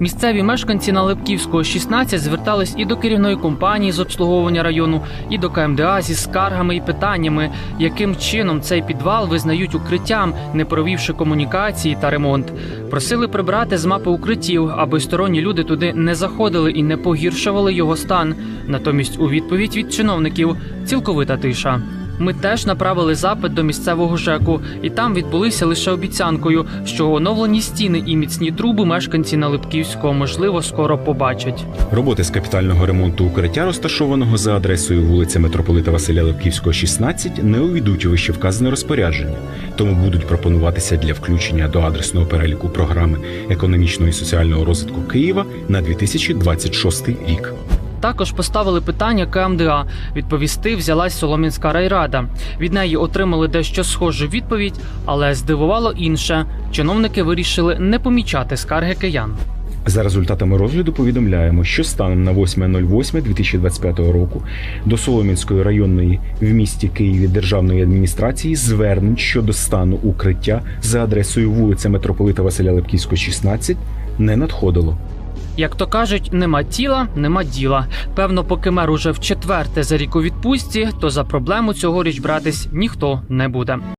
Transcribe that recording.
Місцеві мешканці на Липківського 16 звертались і до керівної компанії з обслуговування району, і до КМДА зі скаргами і питаннями, яким чином цей підвал визнають укриттям, не провівши комунікації та ремонт. Просили прибрати з мапи укриттів, аби сторонні люди туди не заходили і не погіршували його стан. Натомість, у відповідь від чиновників цілковита тиша. Ми теж направили запит до місцевого ЖЕКу, і там відбулися лише обіцянкою, що оновлені стіни і міцні труби мешканці на Липківського можливо скоро побачать. Роботи з капітального ремонту укриття, розташованого за адресою вулиця Митрополита Василя Липківського, 16, не увійдуть у вищевказане розпорядження, тому будуть пропонуватися для включення до адресного переліку програми економічного і соціального розвитку Києва на 2026 рік. Також поставили питання КМДА. Відповісти взялась Солом'янська райрада. Від неї отримали дещо схожу відповідь, але здивувало інше. Чиновники вирішили не помічати скарги киян. За результатами розгляду повідомляємо, що станом на 8.08.2025 року до Солом'янської районної в місті Києві державної адміністрації звернень щодо стану укриття за адресою вулиця Митрополита Василя Липківського, 16 не надходило. Як то кажуть, нема тіла, нема діла. Певно, поки мер уже в четверте за рік у відпустці, то за проблему цьогоріч братись ніхто не буде.